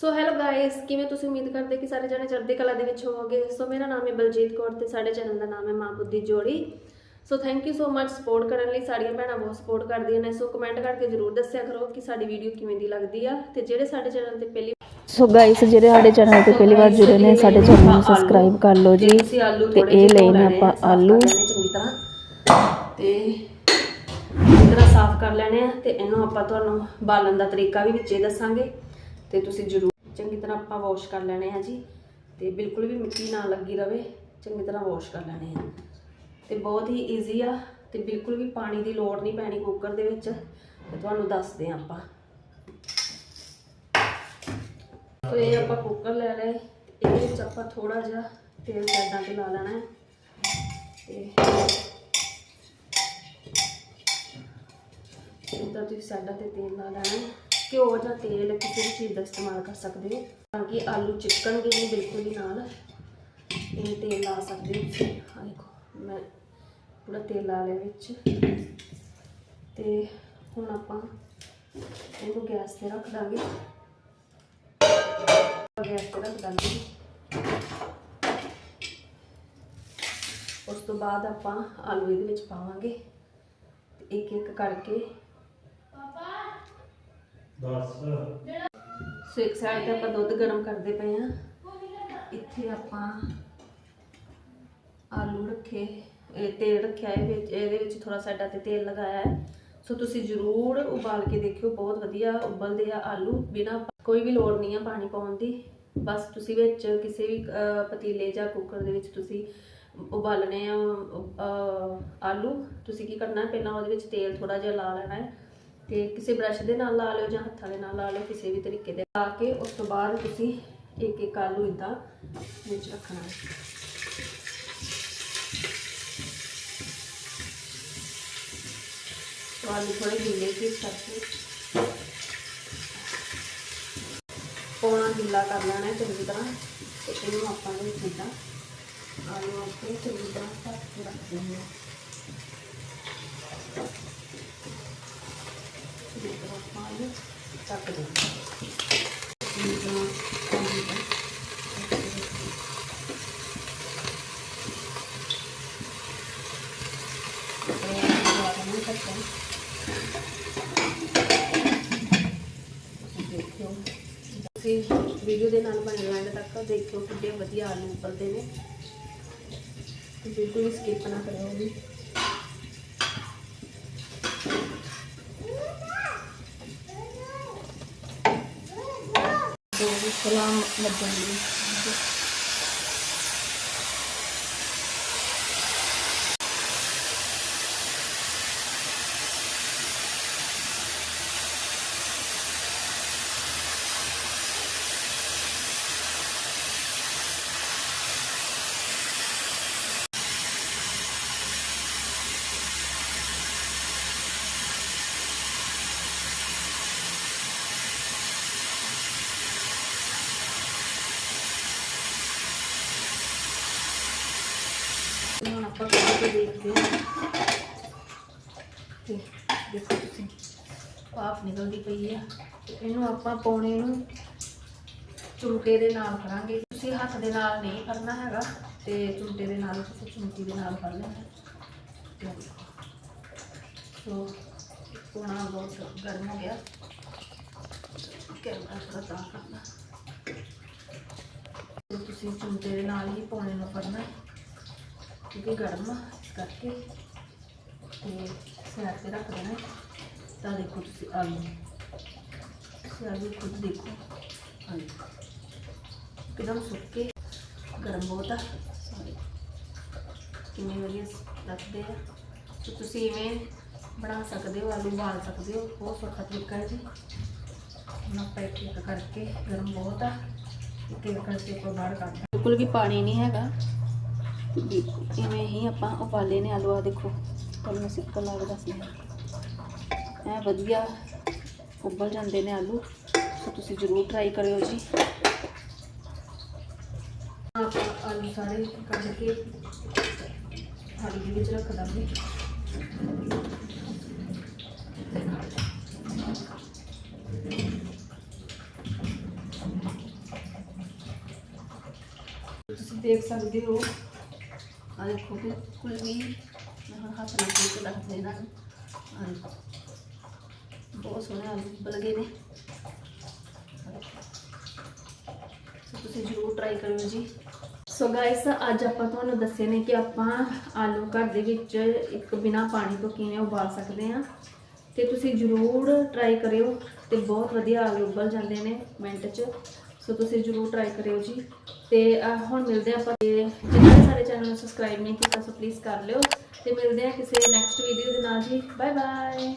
So hello guys ਕਿਵੇਂ ਤੁਸੀਂ ਉਮੀਦ ਕਰਦੇ ਕਿ ਸਾਰੇ ਜਣੇ ਚੜ੍ਹਦੀ ਕਲਾ ਦੇ ਵਿੱਚ ਹੋਵੋਗੇ? ਸੋ ਮੇਰਾ ਨਾਮ ਹੈ ਬਲਜੀਤ ਕੌਰ ਤੇ ਸਾਡੇ ਚੈਨਲ ਦਾ ਨਾਮ ਹੈ ਮਾਂ ਬੁੱਧੀ ਜੋੜੀ। So thank you so much support ਕਰਨ ਲਈ। ਸਾਡੀਆਂ ਭੈਣਾਂ ਬਹੁਤ ਸਪੋਰਟ ਕਰਦੀਆਂ ਨੇ। ਸੋ ਕਮੈਂਟ ਕਰਕੇ ਜਰੂਰ ਦੱਸਿਆ ਕਰੋ ਕਿ ਸਾਡੀ ਵੀਡੀਓ ਕਿਵੇਂ ਦੀ ਲੱਗਦੀ ਆ ਤੇ ਜਿਹੜੇ ਸਾਡੇ ਚੈਨਲ ਤੇ ਪਹਿਲੀ ਸੋ ਗਾਇਸ ਜਿਹੜੇ ਸਾਡੇ ਚੈਨਲ ਤੇ ਪਹਿਲੀ ਵਾਰ ਜੁੜੇ ਨੇ ਸਾਡੇ ਚੈਨਲ ਨੂੰ ਸਬਸਕ੍ਰਾਈਬ ਕਰ ਲਓ ਜੀ। ਤੇ ਇਹ ਧੋ ਨੇ ਆਪਾਂ ਆਲੂ। ਚੰਗੀ ਤਰ੍ਹਾਂ। ਤੇ ਤਰ੍ਹਾਂ ਸਾਫ਼ ਕਰ ਲੈਣੇ ਆ ਤੇ ਇਹਨੂੰ ਆਪਾਂ ਤੁਹਾਨੂੰ ਬਾਲਣ ਦਾ ਤਰੀਕਾ ਵੀ ਵਿੱਚੇ ਦੱਸਾਂਗੇ। ਤੇ ਤੁਸੀਂ ਜਰੂਰ ਚੰਗੀ ਤਰ੍ਹਾਂ ਆਪਾਂ ਵਾਸ਼ ਕਰ ਲੈਣੇ ਆ ਜੀ। ਤੇ ਬਿਲਕੁਲ ਵੀ ਮਿੱਟੀ ਨਾ ਲੱਗੀ ਰਵੇ, ਚੰਗੀ ਤਰ੍ਹਾਂ ਵਾਸ਼ ਕਰ ਲੈਣੇ ਆ। ਤੇ ਬਹੁਤ ਹੀ ਈਜ਼ੀ ਆ ਤੇ ਬਿਲਕੁਲ ਵੀ ਪਾਣੀ ਦੀ ਲੋੜ ਨਹੀਂ ਪੈਣੀ ਕੁੱਕਰ ਦੇ ਵਿੱਚ। ਤੇ ਤੁਹਾਨੂੰ ਦੱਸਦੇ ਆ ਆਪਾਂ। ਸੋ ਇਹ ਆਪਾਂ ਕੁੱਕਰ ਲੈ ਲਏ। ਇਹਦੇ ਵਿੱਚ ਆਪਾਂ ਥੋੜਾ ਜਿਹਾ ਤੇਲ ਸਾਈਡਾਂ ਤੇ ਲਾ ਲੈਣਾ ਹੈ। ਤੇ ਇਦਾਂ ਤੁਸੀਂ ਸਾਈਡਾਂ ਤੇ ਤੇਲ ਲਾ ਲੈਣਾ ਘਿਓ ਜਾਂ ਤੇਲ ਕਿਸੇ ਵੀ ਚੀਜ਼ ਦਾ ਇਸਤੇਮਾਲ ਕਰ ਸਕਦੇ ਹੋ, ਤਾਂ ਕਿ ਆਲੂ ਚਿਪਕਣਗੇ ਨਹੀਂ ਬਿਲਕੁਲ ਹੀ ਨਾਲ। ਇਹ ਤੇਲ ਲਾ ਸਕਦੇ ਹੋ ਤੁਸੀਂ। ਆਹ ਦੇਖੋ, ਮੈਂ ਪੂਰਾ ਤੇਲ ਲਾ ਲਿਆ ਵਿੱਚ। ਤੇ ਹੁਣ ਆਪਾਂ ਇਹਨੂੰ ਗੈਸ ਤੇ ਰੱਖ ਦਾਂਗੇ। ਗੈਸ ਤੇ ਰੱਖ ਦਾਂਗੇ। ਉਸ ਤੋਂ ਬਾਅਦ ਆਪਾਂ ਆਲੂ ਇਹਦੇ ਵਿੱਚ ਪਾਵਾਂਗੇ। ਤੇ ਇੱਕ ਇੱਕ ਕਰਕੇ ਸੋ ਇੱਕ ਸਾਈਡ ਤੇ ਆਪਾਂ ਦੁੱਧ ਗਰਮ ਕਰਦੇ ਪਏ ਆ ਇੱਥੇ ਆਪਾਂ ਆਲੂ ਰੱਖੇ, ਇਹ ਤੇਲ ਰੱਖਿਆ ਹੈ ਵਿੱਚ, ਇਹਦੇ ਵਿੱਚ ਥੋੜਾ ਸਾਡਾ ਤੇ ਤੇਲ ਲਗਾਇਆ ਹੈ। ਸੋ ਤੁਸੀਂ ਜ਼ਰੂਰ ਉਬਾਲ ਕੇ ਦੇਖਿਓ, ਬਹੁਤ ਵਧੀਆ ਉਬਲਦੇ ਆ ਆਲੂ। ਬਿਨਾ ਕੋਈ ਵੀ ਲੋੜ ਨਹੀਂ ਆ ਪਾਣੀ ਪਾਉਣ ਦੀ। ਬਸ ਤੁਸੀਂ ਵਿੱਚ ਕਿਸੇ ਵੀ ਪਤੀਲੇ ਜਾਂ ਕੁੱਕਰ ਦੇ ਵਿੱਚ ਤੁਸੀਂ ਉਬਾਲਣੇ ਆ ਆਲੂ। ਤੁਸੀਂ ਕੀ ਕਰਨਾ, ਪਹਿਲਾਂ ਉਹਦੇ ਵਿੱਚ ਤੇਲ ਥੋੜਾ ਜਿਹਾ ਲਾ ਲੈਣਾ ਹੈ। ਤੇ ਕਿਸੇ ਬ੍ਰਸ਼ ਦੇ ਨਾਲ ਲਾ ਲਓ ਜਾਂ ਹੱਥਾਂ ਦੇ ਨਾਲ ਲਾ ਲਓ, ਕਿਸੇ ਵੀ ਤਰੀਕੇ ਦੇ। ਲਾ ਕੇ ਉਸ ਤੋਂ ਬਾਅਦ ਤੁਸੀਂ ਇੱਕ ਇੱਕ ਆਲੂ ਇਦਾਂ ਵਿੱਚ ਰੱਖਣਾ। ਹੈ ਆਲੂ ਥੋੜੇ ਗਿੱਲੇ ਕਿਸ ਕਰਕੇ ਪੌਣਾ ਗਿੱਲਾ ਕਰ ਲੈਣਾ ਹੈ ਚੰਗੀ ਤਰ੍ਹਾਂ ਤੇ ਇਹਨੂੰ ਆਪਾਂ ਨੂੰ ਇਦਾਂ ਆਲੂ ਆਪੇ ਚੰਗੀ ਤਰ੍ਹਾਂ ਪੱਕ ਰੱਖ ਦੇਣਾ ਆ ਜਿਸ ਤਰ੍ਹਾਂ ਆਪਾਂ ਆਲੂ ਢੱਕ ਦੇਣਾ ਚੰਗੀ ਤਰ੍ਹਾਂ ਚੰਗੀ ਤਰ੍ਹਾਂ ਦੇਖਿਓ ਤੁਸੀਂ ਵੀਡੀਓ ਦੇ ਨਾਲ ਬਣੇ ਰਹਿਣ ਤੱਕ ਦੇਖਿਓ ਕਿੰਨੇ ਵਧੀਆ ਆਲੂ ਉਬਲਦੇ ਨੇ ਤੇ ਬਿਲਕੁਲ ਵੀ ਸਕਿਪ ਨਾ ਕਰਿਓ ਵੀ ਦੋ ਸਲਾਮ ਹੁਣ ਆਪਾਂ ਖੋਲ ਕੇ ਦੇਖਦੇ ਹਾਂ। ਤੇ ਦੇਖੋ ਤੁਸੀਂ ਭਾਫ ਨਿਕਲਦੀ ਪਈ ਆ। ਇਹਨੂੰ ਆਪਾਂ ਪੌਣੇ ਨੂੰ ਚੁੰਟੇ ਦੇ ਨਾਲ ਕਰਾਂਗੇ ਤੁਸੀਂ ਹੱਥ ਦੇ ਨਾਲ ਨਹੀਂ ਕਰਨਾ ਹੈਗਾ, ਤੇ ਚੁੰਟੇ ਦੇ ਨਾਲ ਤੁਸੀਂ ਚੁੰਟੀ ਦੇ ਨਾਲ ਕਰ ਲੈਣਾ। ਸੋ ਪੌਣਾ ਬਹੁਤ ਗਰਮ ਹੋ ਗਿਆ। ਕੈਮਰਾ ਥੋੜਾ ਤਾਂ ਕਰਨਾ। ਤੁਸੀਂ ਚੁੰਟੇ ਦੇ ਨਾਲ ਹੀ ਪੌਣੇ ਨੂੰ ਕਰਨਾ ਕਿਉਂਕਿ ਗਰਮ ਆ ਇਸ ਕਰਕੇ ਤੇ ਸਾਈਡ ਤੇ ਰੱਖ ਦੇਣਾ। ਤਾਂ ਦੇਖੋ ਤੁਸੀਂ ਆਲੂ ਤੁਸੀਂ ਆਲੂ ਖੁਦ ਦੇਖੋ। ਆਲੂ ਕਿਦਮ ਸੁੱਕੇ, ਗਰਮ ਬਹੁਤ ਆ। ਕਿੰਨੇ ਵਧੀਆ ਲੱਗਦੇ ਆ। ਤੇ ਤੁਸੀਂ ਇਵੇਂ ਬਣਾ ਸਕਦੇ ਹੋ, ਆਲੂ ਉਬਾਲ ਸਕਦੇ ਹੋ। ਬਹੁਤ ਸੌਖਾ ਤਰੀਕਾ ਹੈ ਜੀ। ਹੁਣ ਆਪਾਂ ਇੱਕ ਇੱਕ ਕਰਕੇ ਗਰਮ ਬਹੁਤ ਆ। ਇੱਕ ਇੱਕ ਕਰਕੇ ਆਪਾਂ ਬਾਹਰ ਕੱਢ ਬਿਲਕੁਲ ਵੀ ਪਾਣੀ ਨਹੀਂ ਹੈਗਾ। ਇਵੇਂ ਹੀ ਆਪਾਂ ਉਬਾਲੇ ਨੇ ਆਲੂ ਆ ਦੇਖੋ, ਤੁਹਾਨੂੰ ਮੈਂ ਸਿੱਕਾ ਲਾ ਕੇ ਦੱਸਦੀ ਹਾਂ। ਐ ਵਧੀਆ ਉਬਲ ਜਾਂਦੇ ਨੇ ਆਲੂ, ਸੋ ਤੁਸੀਂ ਜ਼ਰੂਰ ਟਰਾਈ ਕਰਿਓ ਜੀ। ਆਪਾਂ ਆਲੂ ਸਾਰੇ ਕੱਢ ਕੇ ਥਾਲੀ ਦੇ ਵਿੱਚ ਰੱਖ ਦਾਂਗੇ। ਤੁਸੀਂ ਦੇਖ ਸਕਦੇ ਹੋ ਆ ਦੇਖੋ ਬਿਲਕੁਲ ਵੀ ਮੈਂ ਹੁਣ ਹੱਥ ਨਾਲ ਫੋਟ ਰੱਖ ਦੇਣਾ ਆ ਦੇਖੋ ਬਹੁਤ ਸੋਹਣੇ ਆਲੂ ਉਬਲ ਗਏ ਨੇ ਸੋ ਤੁਸੀਂ ਜ਼ਰੂਰ ਟਰਾਈ ਕਰਿਓ ਜੀ ਸੋ ਗਾਇਸ ਅੱਜ ਆਪਾਂ ਤੁਹਾਨੂੰ ਦੱਸੇ ਨੇ ਕਿ ਆਪਾਂ ਆਲੂ ਘਰ ਦੇ ਵਿੱਚ ਇੱਕ ਬਿਨਾ ਪਾਣੀ ਤੋਂ ਕਿਵੇਂ ਉਬਾਲ ਸਕਦੇ ਹਾਂ ਤੇ ਤੁਸੀਂ ਜ਼ਰੂਰ ਟਰਾਈ ਕਰਿਓ ਤੇ ਬਹੁਤ ਵਧੀਆ ਆਲੂ ਉਬਲ ਜਾਂਦੇ ਨੇ ਮਿੰਟ 'ਚ ਸੋ ਤੁਸੀਂ ਜ਼ਰੂਰ ਟਰਾਈ ਕਰਿਓ ਜੀ। ਤੇ ਹੁਣ ਮਿਲਦੇ ਹਾਂ ਆਪਾਂ ਤੇ ਜਿਨ੍ਹਾਂ ਨੇ ਸਾਡੇ ਚੈਨਲ ਨੂੰ ਸਬਸਕ੍ਰਾਈਬ ਨਹੀਂ ਕੀਤਾ, ਸੋ ਪਲੀਜ਼ ਕਰ ਲਿਓ। ਤੇ ਮਿਲਦੇ ਹਾਂ ਕਿਸੇ ਨੈਕਸਟ ਵੀਡੀਓ ਦੇ ਨਾਲ ਜੀ। Bye bye